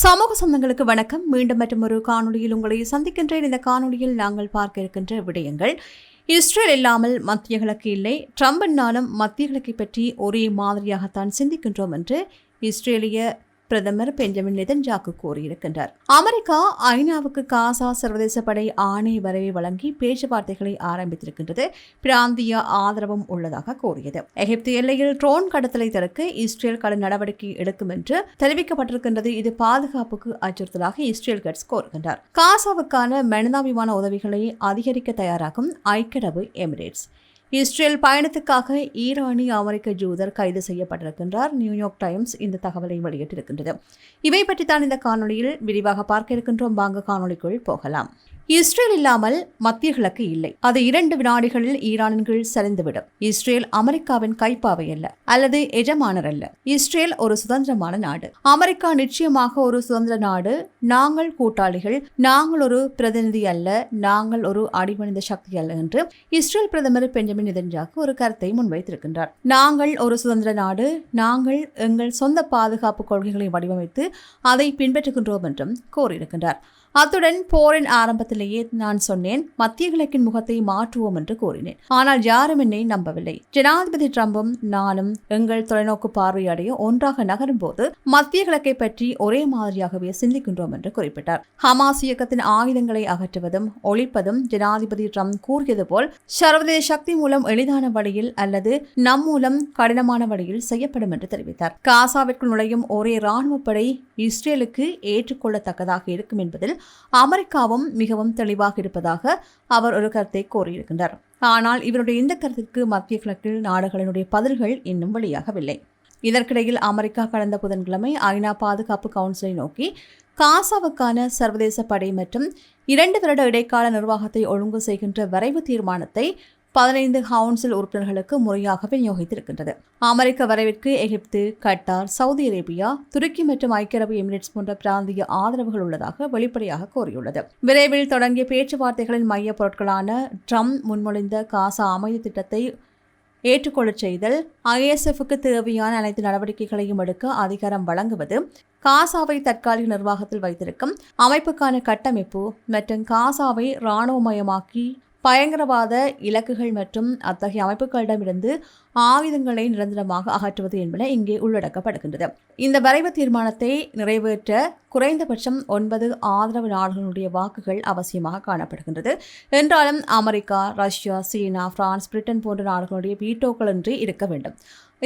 சமூக சொந்தங்களுக்கு வணக்கம். மீண்டும் மற்றும் ஒரு காணொளியில் உங்களை சந்திக்கின்றேன். இந்த காணொலியில் நாங்கள் பார்க்க இருக்கின்ற விடயங்கள். இஸ்ரேல் இல்லாமல் மத்திய கிழக்கு இல்லை. ட்ரம்ப் என்னாலும் மத்திய கிழக்கை பற்றி ஒரே மாதிரியாகத்தான் சிந்திக்கின்றோம் என்று இஸ்ரேலிய பிரதமர் பெஞ்சமின் நெதன்ஜாக்கு கூறியிருக்கின்றார். அமெரிக்கா ஐநாவுக்கு காசா சர்வதேச படை ஆணை வரைவை வழங்கி பேச்சுவார்த்தைகளை ஆரம்பித்திருக்கின்றது. பிராந்திய ஆதரவும் உள்ளதாக கூறியது. எகிப்து எல்லையில் ட்ரோன் கடத்தலை தடுக்க இஸ்ரேல் கடும் நடவடிக்கை எடுக்கும் என்று தெரிவிக்கப்பட்டிருக்கின்றது. இது பாதுகாப்புக்கு அச்சுறுத்தலாக இஸ்ரேல் கட்ஸ் கோருகின்றார் காசாவுக்கான மனிதாபிமான உதவிகளை அதிகரிக்க தயாராகும் ஐக்கிய அரபு எமிரேட்ஸ். இஸ்ரேல் பயணத்துக்காக ஈரானிய அமெரிக்க ஜூதர் கைது செய்யப்பட்டிருக்கின்றார். நியூயார்க் டைம்ஸ் இந்த தகவலை வெளியிட்டிருக்கின்றது. இவை பற்றி தான் இந்த காணொளியில் விரிவாக பார்க்க இருக்கின்றோம். வாங்க காணொளிக்குள் போகலாம். இஸ்ரேல் இல்லாமல் மத்திய கிழக்கு இல்லை. அது இரண்டு வினாடிகளில் ஈரானின் கீழ் சரிந்துவிடும். இஸ்ரேல் அமெரிக்காவின் கைப்பாவை அல்ல அல்லது எஜமானர் அல்ல. இஸ்ரேல் ஒரு சுதந்திரமான நாடு. அமெரிக்கா நிச்சயமாக ஒரு சுதந்திர நாடு. நாங்கள் கூட்டாளிகள். நாங்கள் ஒரு பிரதிநிதி அல்ல. நாங்கள் ஒரு அடிமனித சக்தி அல்ல என்று இஸ்ரேல் பிரதமர் பெஞ்சமின் நெதன்யாகு ஒரு கருத்தை முன்வைத்திருக்கின்றார். நாங்கள் ஒரு சுதந்திர நாடு. நாங்கள் எங்கள் சொந்த பாதுகாப்பு கொள்கைகளை வடிவமைத்து அதை பின்பற்றுகின்றோம் என்றும் கோரியிருக்கின்றார் அத்துடன் போரின் ஆரம்பத்திலேயே நான் சொன்னேன் மத்திய கிழக்கின் முகத்தை மாற்றுவோம் என்று கூறினேன். ஆனால் யாரும் என்னை நம்பவில்லை. ஜனாதிபதி டிரம்பும் நானும் எங்கள் தொலைநோக்கு பார்வையடைய ஒன்றாக நகரும் போது மத்திய கிழக்கை பற்றி ஒரே மாதிரியாகவே சிந்திக்கின்றோம் என்று குறிப்பிட்டார். ஹமாஸ் இயக்கத்தின் ஆயுதங்களை அகற்றுவதும் ஒழிப்பதும் ஜனாதிபதி ட்ரம்ப் கூறியது போல் சர்வதேச சக்தி மூலம் எளிதான வழியில் அல்லது நம் மூலம் கடினமான வழியில் செய்யப்படும் என்று தெரிவித்தார். காசாவிற்குள் நுழையும் ஒரே ராணுவ படை இஸ்ரேலுக்கு ஏற்றுக்கொள்ளத்தக்கதாக இருக்கும் என்பதில் அமெரிக்காவும் மிகவும் தெளிவாக இருப்பதாக அவர் ஒரு கருத்தை கோரியிருக்கின்றார் ஆனால் இவருடைய இந்த கருத்திற்கு மத்திய கிழக்கில் நாடுகளினுடைய பதில்கள் இன்னும் வெளியாகவில்லை. இதற்கிடையில் அமெரிக்கா கடந்த புதன்கிழமை ஐநா பாதுகாப்பு கவுன்சிலை நோக்கி காசாவுக்கான சர்வதேச படை மற்றும் இரண்டு வருட இடைக்கால நிர்வாகத்தை ஒழுங்கு செய்கின்ற வரைவு தீர்மானத்தை பதினைந்து கவுன்சில் உறுப்பினர்களுக்கு முறையாக விநியோகித்திருக்கின்றது. அமெரிக்க வரவிற்கு எகிப்து கட்டார் சவுதி அரேபியா துருக்கி மற்றும் ஐக்கிய அரபு எமிரேட்ஸ் போன்ற பிராந்திய ஆதரவுகள் உள்ளதாக வெளிப்படையாக கூறியுள்ளது. விரைவில் தொடங்கிய பேச்சுவார்த்தைகளின் மைய பொருட்களான ட்ரம்ப் முன்மொழிந்த காசா அமைதி திட்டத்தை ஏற்றுக்கொள்ளச் செய்தல் ஐஎஸ்எஃப்க்கு தேவையான அனைத்து நடவடிக்கைகளையும் எடுக்க அதிகாரம் வழங்குவது காசாவை தற்காலிக நிர்வாகத்தில் வைத்திருக்கும் அமைப்புக்கான கட்டமைப்பு மற்றும் காசாவை இராணுவமயமாக்கி பயங்கரவாத இலக்குகள் மற்றும் அத்தகைய அமைப்புகளிடமிருந்து ஆயுதங்களை நிரந்தரமாக அகற்றுவது என்பன இங்கே உள்ளடக்கப்படுகின்றது. இந்த வரைவு தீர்மானத்தை நிறைவேற்ற குறைந்தபட்சம் ஒன்பது ஆதரவு நாடுகளுடைய வாக்குகள் அவசியமாக காணப்படுகின்றது. என்றாலும் அமெரிக்கா ரஷ்யா சீனா பிரான்ஸ் பிரிட்டன் போன்ற நாடுகளுடைய வீட்டோக்கள் இன்றி இருக்க வேண்டும்.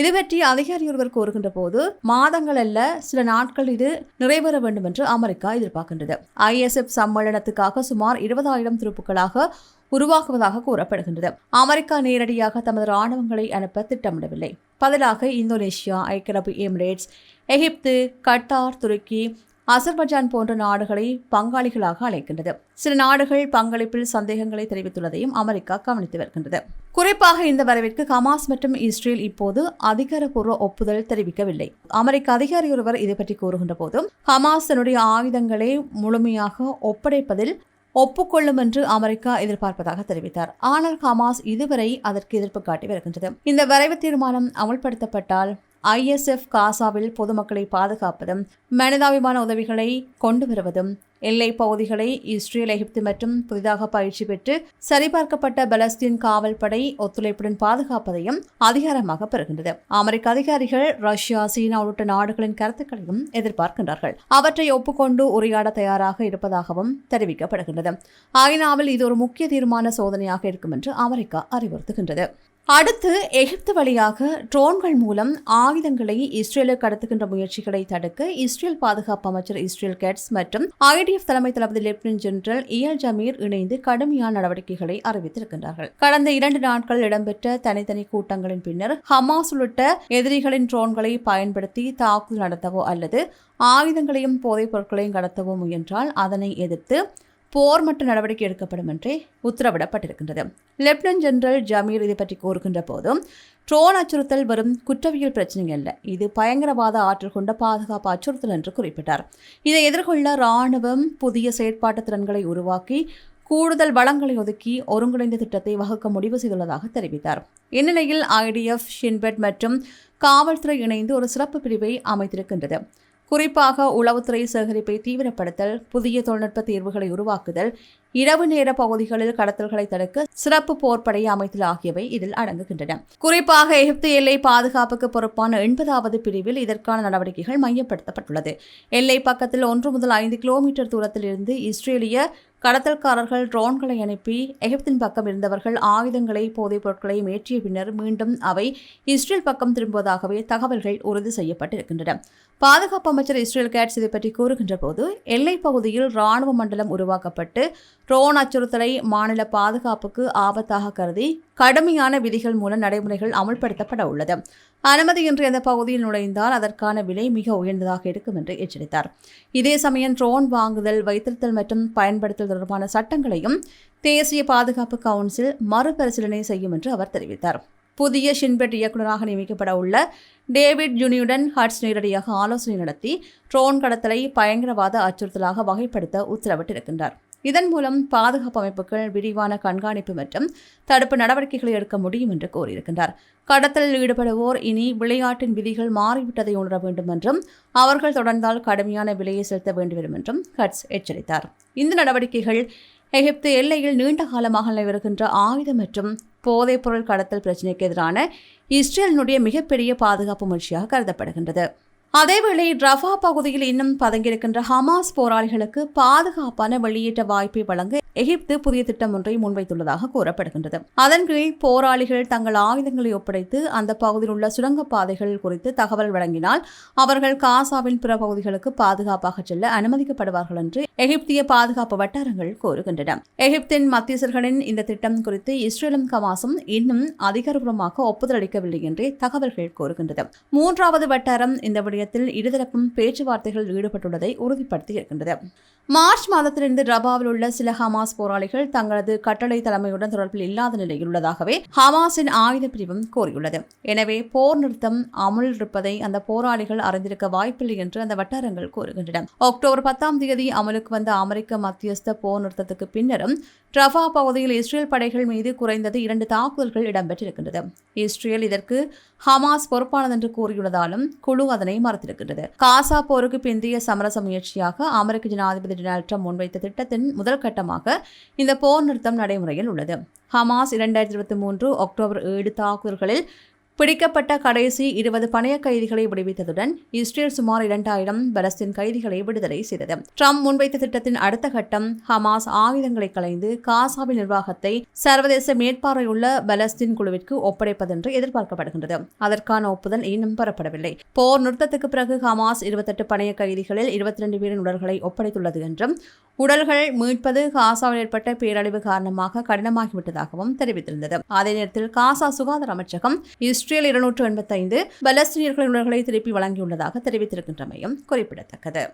இது பற்றி அதிகாரி ஒருவர் கூறுகின்ற போது மாதங்கள் அல்ல சில நாட்கள் இது நிறைவேற வேண்டும் என்று அமெரிக்கா எதிர்பார்க்கின்றது. ஐஎஸ்எஃப் சம்மேளனத்துக்காக சுமார் இருபதாயிரம் துருப்புகளாக உருவாக்குவதாக கூறப்படுகின்றது. அமெரிக்கா நேரடியாக தமது ராணுவங்களை அனுப்ப திட்டமிடவில்லை. பதிலாக இந்தோனேஷியா ஐக்கிய அரபு எமிரேட்ஸ் எகிப்து கட்டார் துருக்கி அசர்பஜான் போன்ற நாடுகளை பங்காளிகளாக அழைக்கின்றது. சில நாடுகள் பங்களிப்பில் சந்தேகங்களை தெரிவித்துள்ளதையும் அமெரிக்கா கவனித்து வருகின்றது. குறிப்பாக இந்த வரவிற்கு ஹமாஸ் மற்றும் இஸ்ரேல் இப்போது அதிகாரப்பூர்வ ஒப்புதல் தெரிவிக்கவில்லை. அமெரிக்க அதிகாரி ஒருவர் இது பற்றி கூறுகின்ற போதும் ஹமாஸ் தன்னுடைய ஆயுதங்களை முழுமையாக ஒப்படைப்பதில் ஒப்புக்கொள்ளும் என்று அமெரிக்கா எதிர்பார்ப்பதாக தெரிவித்தார். ஆனால் ஹமாஸ் இதுவரை அதற்கு எதிர்ப்பு காட்டி வருகின்றது. இந்த வரைவு தீர்மானம் அமல்படுத்தப்பட்டால் ஐஎஸ்எஃப் காசாவில் பொதுமக்களை பாதுகாப்பதும் மனிதாபிமான உதவிகளை கொண்டு வருவதும் எல்லை பகுதிகளை இஸ்ரேல் எகிப்து மற்றும் புதிதாக பயிற்சி பெற்று சரிபார்க்கப்பட்ட பலஸ்தீன் காவல் படை ஒத்துழைப்புடன் பாதுகாப்பதையும் அதிகாரமாக பெறுகின்றது. அமெரிக்க அதிகாரிகள் ரஷ்யா சீனா உள்ளிட்ட நாடுகளின் கருத்துக்களையும் எதிர்பார்க்கின்றார்கள். அவற்றை ஒப்புக்கொண்டு உரையாட தயாராக இருப்பதாகவும் தெரிவிக்கப்படுகின்றது. ஐநாவில் இது ஒரு முக்கிய தீர்மான சோதனையாக இருக்கும் என்று அமெரிக்கா அறிவுறுத்துகின்றது. அடுத்து எகிப்து வழியாக ட்ரோன்கள் மூலம் ஆயுதங்களை இஸ்ரேலுக்கு கடத்துகின்ற முயற்சிகளை தடுக்க இஸ்ரேல் பாதுகாப்பு அமைச்சர் இஸ்ரேல் கேட்ஸ் மற்றும் ஐடிஎஃப் தலைமை தளபதி லெப்டினன்ட் ஜெனரல் இயல் ஜமீர் இணைந்து கடுமையான நடவடிக்கைகளை அறிவித்திருக்கின்றார்கள். கடந்த இரண்டு நாட்கள் இடம்பெற்ற தனித்தனி கூட்டங்களின் பின்னர் ஹமாஸ் உள்ளிட்ட எதிரிகளின் ட்ரோன்களை பயன்படுத்தி தாக்குதல் நடத்தவோ அல்லது ஆயுதங்களையும் போதைப் பொருட்களையும் கடத்தவோ முயன்றால் அதனை எதிர்த்து போர் மட்ட நடவடிக்கை எடுக்கப்படும் என்றே உத்தரவிடப்பட்டிருக்கின்றது. லெப்டினன்ட் ஜெனரல் ஜமீர் இதை பற்றி கூறுகின்ற போதும் ட்ரோன் அச்சுறுத்தல் வரும் குற்றவியல் பிரச்சனை அல்ல. இது பயங்கரவாத ஆற்றல் கொண்ட பாதுகாப்பு அச்சுறுத்தல் என்று குறிப்பிட்டார். இதை எதிர்கொள்ள இராணுவம் புதிய செயற்பாட்டு திறன்களை உருவாக்கி கூடுதல் வளங்களை ஒதுக்கி ஒருங்கிணைந்த திட்டத்தை வகுக்க முடிவு செய்துள்ளதாக தெரிவித்தார். இந்நிலையில் ஐடிஎஃப் ஷின்பெட் மற்றும் காவல்துறை இணைந்து ஒரு சிறப்பு பிரிவை அமைத்திருக்கின்றது. குறிப்பாக உளவுத்துறை சேகரிப்பை தீவிரப்படுத்தல் புதிய தொழில்நுட்ப தீர்வுகளை உருவாக்குதல் இரவு நேர பகுதிகளில் கடத்தல்களை தடுக்க சிறப்பு போர்ப்படை அமைத்தல் ஆகியவை இதில் அடங்குகின்றன. குறிப்பாக எகிப்து எல்லை பாதுகாப்புக்கு பொறுப்பான எண்பதாவது பிரிவில் இதற்கான நடவடிக்கைகள் மையப்படுத்தப்பட்டுள்ளது. எல்லை பக்கத்தில் ஒன்று முதல் ஐந்து கிலோமீட்டர் தூரத்தில் இருந்து இஸ்ரேலிய கடத்தல்காரர்கள் ட்ரோன்களை அனுப்பி எகிப்தின் பக்கம் இருந்தவர்கள் ஆயுதங்களை போதைப் பொருட்களை மேற்றிய பின்னர் மீண்டும் அவை இஸ்ரேல் பக்கம் திரும்புவதாகவே தகவல்கள் உறுதி செய்யப்பட்டிருக்கின்றன. பாதுகாப்பு அமைச்சர் இஸ்ரேல் கேட்ஸ் இதை பற்றி கூறுகின்ற போது எல்லைப் பகுதியில் ராணுவ மண்டலம் உருவாக்கப்பட்டு ட்ரோன் அச்சுறுத்தலை மாநில பாதுகாப்புக்கு ஆபத்தாக கருதி கடுமையான விதிகள் மூலம் நடைமுறைகள் அமுல்படுத்தப்பட உள்ளது. அனுமதியின்றி அந்த பகுதியில் நுழைந்தால் அதற்கான விலை மிக உயர்ந்ததாக இருக்கும் என்று எச்சரித்தார். இதே சமயம் ட்ரோன் வாங்குதல் வைத்திருத்தல் மற்றும் பயன்படுத்தல் தொடர்பான சட்டங்களையும் தேசிய பாதுகாப்பு கவுன்சில் மறுபரிசீலனை செய்யும் என்று அவர் தெரிவித்தார். புதிய ஷின்பெட் இயக்குநராக நியமிக்கப்பட உள்ள டேவிட் ஜுனியுடன் ஹட்ஸ் நேரடியாக ஆலோசனை நடத்தி ட்ரோன் கடத்தலை பயங்கரவாத அச்சுறுத்தலாக வகைப்படுத்த உத்தரவிட்டிருக்கின்றார். இதன் மூலம் பாதுகாப்பு அமைப்புகள் விரிவான கண்காணிப்பு மற்றும் தடுப்பு நடவடிக்கைகளை எடுக்க முடியும் என்று கூறியிருக்கின்றார். கடத்தலில் ஈடுபடுவோர் இனி விளையாட்டின் விதிகள் மாறிவிட்டதை உணர வேண்டும் என்றும் அவர்கள் தொடர்ந்தால் கடுமையான விலையை செலுத்த வேண்டும் என்றும் ஹட்ஸ் எச்சரித்தார். இந்த நடவடிக்கைகள் எகிப்து எல்லையில் நீண்ட காலமாக நிலவிருக்கின்ற ஆயுதம் மற்றும் போதைப்பொருள் கடத்தல் பிரச்சினைக்கு எதிரான இஸ்ரேலினுடைய மிகப்பெரிய பாதுகாப்பு முயற்சியாக கருதப்படுகின்றது. அதேவேளை ரஃபா பகுதியில் இன்னும் பதங்கியிருக்கின்ற ஹமாஸ் போராளிகளுக்கு பாதுகாப்பான வெளியேற்ற வாய்ப்பை வழங்க எகிப்து புதிய திட்டம் ஒன்றை முன்வைத்துள்ளதாக கூறப்படுகின்றது. அதன் கீழ் போராளிகள் தங்கள் ஆயுதங்களை ஒப்படைத்து அந்த பகுதியில் உள்ள சுரங்கப்பாதைகள் குறித்து தகவல் வழங்கினால் அவர்கள் காசாவின் பிற பகுதிகளுக்கு பாதுகாப்பாக செல்ல அனுமதிக்கப்படுவார்கள் என்று எகிப்திய பாதுகாப்பு வட்டாரங்கள் கூறுகின்றன. எகிப்தின் மத்தியஸ்தர்களின் இந்த திட்டம் குறித்து இஸ்ரேலும் கமாசும் இன்னும் அதிகாரப்பூர்வமாக ஒப்புதல் அளிக்கவில்லை என்றே தகவல்கள் கூறுகின்றது. மூன்றாவது வட்டாரம் இந்த விடயத்தில் இருதரப்பும் பேச்சுவார்த்தைகளில் ஈடுபட்டுள்ளதை உறுதிப்படுத்தியிருக்கின்றது. மார்ச் மாதத்திலிருந்து ரபாவில் உள்ள சில ஹமாஸ் போராளிகள் தங்களது கட்டளை தலைமையுடன் தொடர்பில் இல்லாத நிலையில் உள்ளதாகவே ஹமாஸின் ஆயுத பிரிவும் கூறியுள்ளது. எனவே போர் நிறுத்தம் அமுல் இருப்பதை அந்த போராளிகள் அறிந்திருக்க வாய்ப்பில்லை என்று அந்த வட்டாரங்கள் கூறுகின்றன. அக்டோபர் பத்தாம் தேதி அமலுக்கு வந்த அமெரிக்க மத்தியஸ்த போர் நிறுத்தத்துக்கு பின்னரும் ரஃபா பகுதியில் இஸ்ரேல் படைகள் மீது குறைந்தது இரண்டு தாக்குதல்கள் இடம்பெற்றிருக்கின்றது. இஸ்ரேல் இதற்கு ஹமாஸ் பொறுப்பானது என்று கூறியுள்ளதாலும் குழு அதனை மறுத்திருக்கின்றது. காசா போருக்கு பிந்தைய சமரச முயற்சியாக அமெரிக்க ஜனாதிபதி டொனால்ட் ட்ரம்ப் முன்வைத்த திட்டத்தின் முதல் கட்டமாக இந்த போர் நிறுத்தம் நடைமுறையில் உள்ளது. ஹமாஸ் இரண்டாயிரத்தி இருபத்தி மூன்று அக்டோபர் ஏழு தாக்குதல்களில் பிடிக்கப்பட்ட கடைசி இருபது பணைய கைதிகளை விடுவித்ததுடன் இஸ்ரேல் சுமார் இரண்டாயிரம் பலஸ்தீன் கைதிகளை விடுதலை செய்தது. ட்ரம்ப் முன்வைத்த திட்டத்தின் அடுத்த கட்டம் ஹமாஸ் ஆயுதங்களை களைந்து காசாவின் நிர்வாகத்தை சர்வதேச மேற்பார்வையுள்ள பலஸ்தீன் குழுவிற்கு ஒப்படைப்பதென்று எதிர்பார்க்கப்படுகின்றது. அதற்கான ஒப்புதல் இன்னும் பெறப்படவில்லை. போர் நிறுத்தத்துக்கு பிறகு ஹமாஸ் இருபத்தெட்டு பணைய கைதிகளில் இருபத்தி ரெண்டு பேரின் உடல்களை ஒப்படைத்துள்ளது என்றும் உடல்கள் மீட்பது காசாவில் ஏற்பட்ட பேரழிவு காரணமாக கடினமாகிவிட்டதாகவும் தெரிவித்திருந்தது. அதே நேரத்தில் காசா சுகாதார அமைச்சகம் இஸ்ரேல் இருநூற்று எண்பத்தைந்து பலஸ்தீனியர்களின் உடல்களை திருப்பி வழங்கியுள்ளதாக தெரிவித்திருக்கின்றமையும் குறிப்பிடத்தக்கது.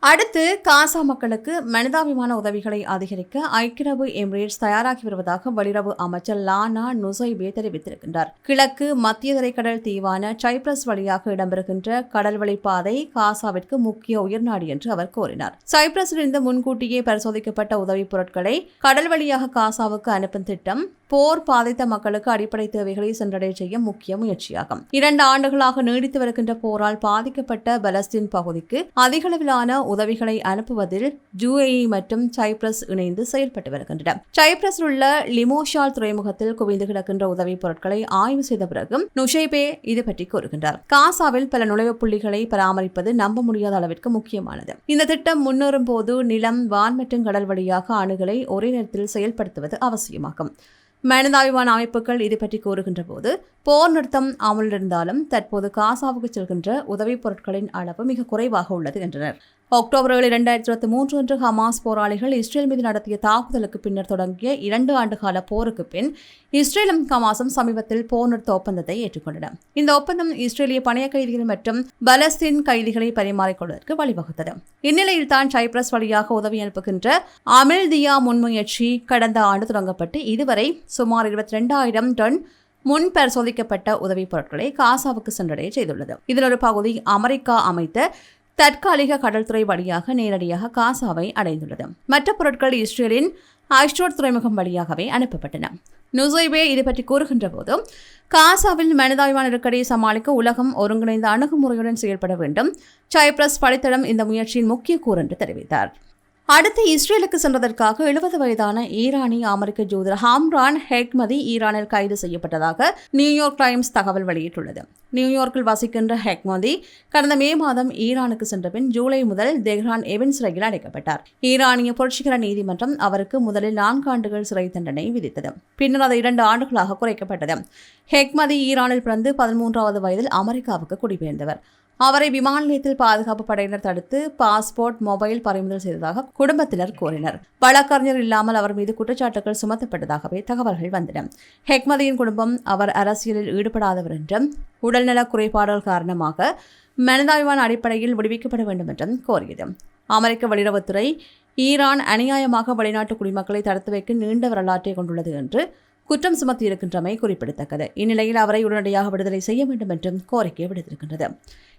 அடுத்து காசா மக்களுக்கு மனிதாபிமான உதவிகளை அதிகரிக்க ஐக்கிய அரபு எமிரேட்ஸ் தயாராகி வருவதாக வெளியுறவு அமைச்சர் லானா நுசைபே தெரிவித்திருக்கின்றார். கிழக்கு மத்திய தரைக்கடல் தீவான சைப்ரஸ் வழியாக இடம்பெறுகின்ற கடல்வழி பாதை காசாவிற்கு முக்கிய உயர்நாடு என்று அவர் கூறினார். சைப்ரஸிலிருந்து முன்கூட்டியே பரிசோதிக்கப்பட்ட உதவிப் பொருட்களை கடல் வழியாக காசாவுக்கு அனுப்பும் திட்டம் போர் பாதித்த மக்களுக்கு அடிப்படை தேவைகளை சென்றடைய செய்ய முக்கிய முயற்சியாகும். இரண்டு ஆண்டுகளாக நீடித்து வருகின்ற போரால் பாதிக்கப்பட்ட பலஸ்தீன் பகுதிக்கு அதிகளவிலான உதவிகளை அனுப்புவதில் ஜூஏஇ மற்றும் சைப்ரஸ் இணைந்து செயல்பட்டு வருகின்றன. சைப்ரஸில் உள்ள லிமோஷால் துறைமுகத்தில் குவிந்து கிடக்கின்ற உதவிப் பொருட்களை ஆய்வு செய்த பிறகு நுஷைபே இது பற்றி கூறுகின்றார். காசாவில் பல நுழைவு புள்ளிகளை பராமரிப்பது நம்ப முடியாத அளவிற்கு முக்கியமானது. இந்த திட்டம் முன்னேறும் போது நிலம் வான் மற்றும் கடல் வழியாக அணுகலை ஒரே நேரத்தில் செயல்படுத்துவது அவசியமாகும். மனிதாபிமான அமைப்புகள் இது பற்றி கூறுகின்ற போது போர் நிறுத்தம் அமலிருந்தாலும் தற்போது காசாவுக்கு செல்கின்ற உதவிப் பொருட்களின் அளவு மிக குறைவாக உள்ளது என்றனர். அக்டோபர் ஏழு இரண்டாயிரத்தி இருபத்தி மூன்று அன்று ஹமாஸ் போராளிகள் இஸ்ரேல் மீது நடத்திய தாக்குதலுக்கு பின்னர் தொடங்கிய இரண்டு ஆண்டுகால போருக்கு பின் இஸ்ரேலும் ஹமாஸும் சமீபத்தில் போர் நிறுத்த ஒப்பந்தத்தை ஏற்றுக்கொண்டன. இந்த ஒப்பந்தம் இஸ்ரேலிய பணைய கைதிகள் மற்றும் பலஸ்தீன் கைதிகளை பரிமாறிக்கொள்வதற்கு வழிவகுத்தது. இந்நிலையில் தான் சைப்ரஸ் வழியாக உதவி அனுப்புகின்ற அமில் தியா முன்முயற்சி கடந்த ஆண்டு தொடங்கப்பட்டு இதுவரை சுமார் இருபத்தி ரெண்டாயிரம் டன் முன் பரிசோதிக்கப்பட்ட உதவிப் பொருட்களை காசாவுக்கு சென்றடைய செய்துள்ளது. இதில் ஒரு பகுதி அமெரிக்கா அமைத்த தற்காலிக கடல்துறை வழியாக நேரடியாக காசாவை அடைந்துள்ளது. மற்ற பொருட்கள் இஸ்ரேலின் ஐஸ்டோட் துறைமுகம் வழியாகவே அனுப்பப்பட்டன. நுசைபே இது பற்றி கூறுகின்ற போது காசாவில் மனிதாய்வான நெருக்கடியை சமாளிக்க உலகம் ஒருங்கிணைந்த அணுகுமுறையுடன் செயல்பட வேண்டும். சைப்ரஸ் படைத்தளம் இந்த முயற்சியின் முக்கிய கூறு என்று தெரிவித்தார். அடுத்து இஸ்ரேலுக்கு சென்றதற்காக எழுபது வயதான ஈரானிய அமெரிக்க ஜோதிடர் ஹாம்ரான் ஹெக்மதி ஈரானில் கைது செய்யப்பட்டதாக நியூயார்க் டைம்ஸ் தகவல் வெளியிட்டுள்ளது. நியூயார்க்கில் வசிக்கின்ற ஹெக்மதி கடந்த மே மாதம் ஈரானுக்கு சென்றபின் ஜூலை முதல் தெஹ்ரான் எவின் சிறையில் அடைக்கப்பட்டார். ஈரானிய புரட்சிகர நீதிமன்றம் அவருக்கு முதலில் நான்கு ஆண்டுகள் சிறை தண்டனை விதித்தது. பின்னர் அது இரண்டு ஆண்டுகளாக குறைக்கப்பட்டது. ஹெக்மதி ஈரானில் பிறந்து பதிமூன்றாவது வயதில் அமெரிக்காவுக்கு குடிபெயர்ந்தவர். அவரை விமான நிலையத்தில் பாதுகாப்பு படையினர் தடுத்து பாஸ்போர்ட் மொபைல் பறிமுதல் செய்ததாக குடும்பத்தினர் கூறினர். வழக்கறிஞர் இல்லாமல் அவர் மீது குற்றச்சாட்டுகள் சுமத்தப்பட்டதாகவே தகவல்கள் வந்தன. ஹெக்மதியின் குடும்பம் அவர் அரசியலில் ஈடுபடாதவர் என்றும் உடல்நல குறைபாடுகள் காரணமாக மனிதாபிமான அடிப்படையில் விடுவிக்கப்பட வேண்டும் என்றும் கோரியது. அமெரிக்க வெளியுறவுத்துறை ஈரான் அநியாயமாக வெளிநாட்டு குடிமக்களை தடுத்து வைக்க நீண்ட வரலாற்றை கொண்டுள்ளது என்று குற்றம் சுமத்தியிருக்கின்றமை குறிப்பிடத்தக்கது. இந்நிலையில் அவரை உடனடியாக விடுதலை செய்ய வேண்டும் என்றும் கோரிக்கை விடுத்திருக்கின்றது.